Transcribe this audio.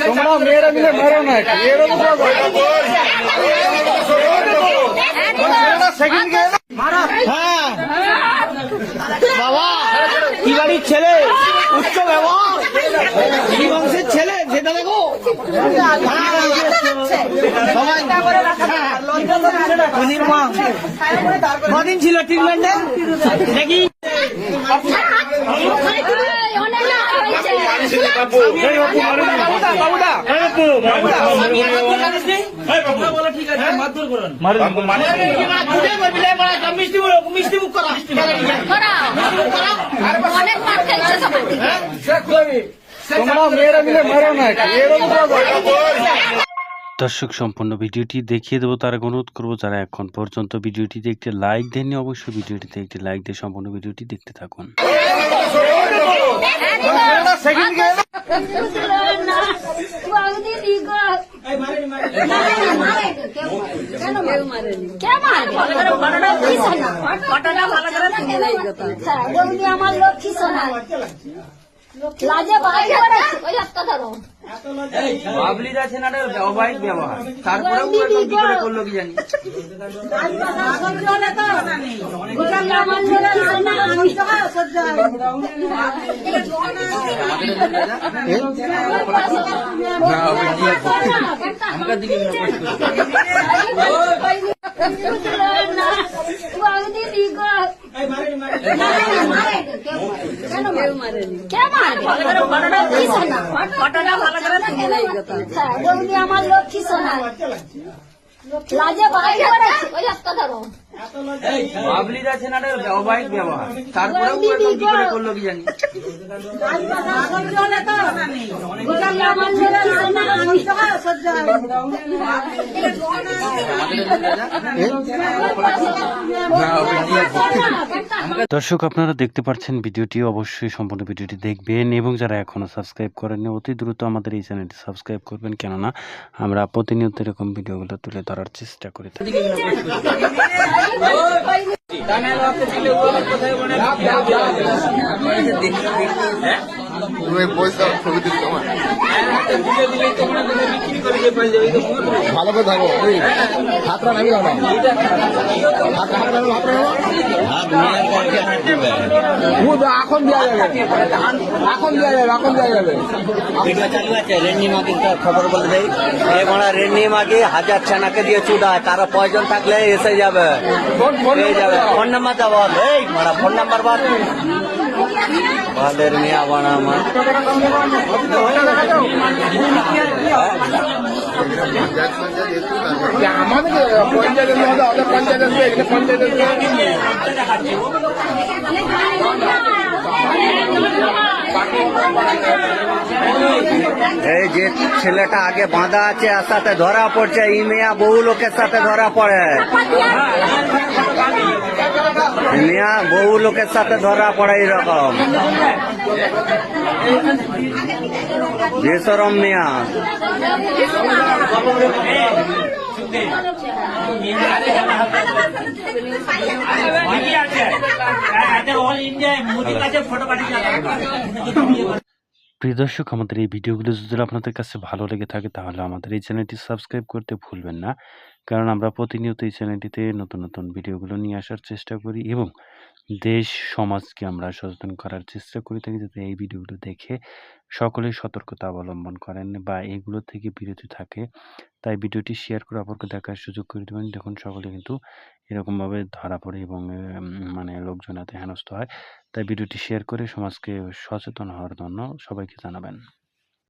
তোমরা মেয়েরা মিলে মারো। না এরকম হ্যাঁ। বাবা কি বাড়ির ছেলে উচ্চ ব্যবহার কি বংশের ছেলে সেটা দেখো সবাই কদিন ছিল ট্রিটমেন্টে অনেক মার খেয়েছে বাবুদা তোমরা মেয়েরা মিলে মারো না দর্শক সম্পূর্ণ ভিডিওটি দেখিয়ে দেবো তার অনুরোধ করব যারা এখন পর্যন্ত ভিডিওটিতে একটি লাইক দেননি অবশ্যই ভিডিওটিতে একটি লাইক দিয়ে সম্পূর্ণ ভিডিওটি দেখতে থাকুন আমার লক্ষ্মী সোনা লাজে ভাই ওই একটা ধরো। বাবলিরা ছেনাটার অবাহিক ব্যবহার। তারপরেও কি করে করল কি জানি। আমাকে দিকে আমার লক্ষ্মী সোনা লাজে ভাই ওই একটা ধরো। ব্যবহার। করল কি জানি। দর্শক, আপনারা দেখতে পাচ্ছেন ভিডিওটি, অবশ্যই সম্পূর্ণ ভিডিওটি দেখবেন এবং যারা এখনও সাবস্ক্রাইব করেননি, অতি দ্রুত আমাদের এই চ্যানেলটি সাবস্ক্রাইব করবেন। কেননা, আমরা প্রতিনিয়ত এরকম ভিডিওগুলো তুলে ধরার চেষ্টা করে থাকি। দানা লাগাতে দিলে ওগুলো কোথায় বনে তুমি পয়সা ছবি ভালো করে ধরো হাতটা নামি ধরো হাতটা হাতটা নামি হাতটা নামি এখন দেওয়া যাবে। এখন দেওয়া যাবে এখন দেওয়া যাবে। চালু আছে রেন্নি মাকে খবর বলে দেই। এই মানে রেন্নি মাকে হাজার ছানাকে দিয়ে চুদায় তারা প্রয়োজন থাকলে এসে যাবে। ফোন ফোন পেয়ে যাবে। ফোন এই মারা ফোন নাম্বার বল বালের মিয়া বানা আমার আমাদের পঞ্চায়েত পঞ্চায়েত এই যে ছেলেটা আগে বাঁধা আছে, আর সাথে ধরা পড়ছে, এই মেয়া বহু লোকের সাথে ধরা পড়ে। মিয়া বহু লোকের সাথে ধরা পড়ে এরকম বেসরম মিয়া। প্রিয় দর্শক, আমাদের এই ভিডিওগুলো যদি আপনাদের কাছে ভালো লেগে থাকে, তাহলে আমাদের এই চ্যানেলটি সাবস্ক্রাইব করতে ভুলবেন না। কারণ আমরা প্রতিনিয়ত এই চ্যানেলটিতে নতুন নতুন ভিডিওগুলো নিয়ে আসার চেষ্টা করি এবং দেশ, সমাজকে আমরা সচেতন করার চেষ্টা করি থাকি যাতে এই ভিডিওগুলো দেখে সকলেই সতর্কতা অবলম্বন করেন বা এগুলো থেকে বিরতি থাকে। তাই ভিডিওটি শেয়ার করে অপরকে দেখার সুযোগ করে দেবেন। দেখুন সকলে কিন্তু এরকমভাবে ধরা পড়ে এবং মানে লোকজন এত হেনস্থ হয়। তাই ভিডিওটি শেয়ার করে সমাজকে সচেতন হওয়ার জন্য সবাইকে জানাবেন।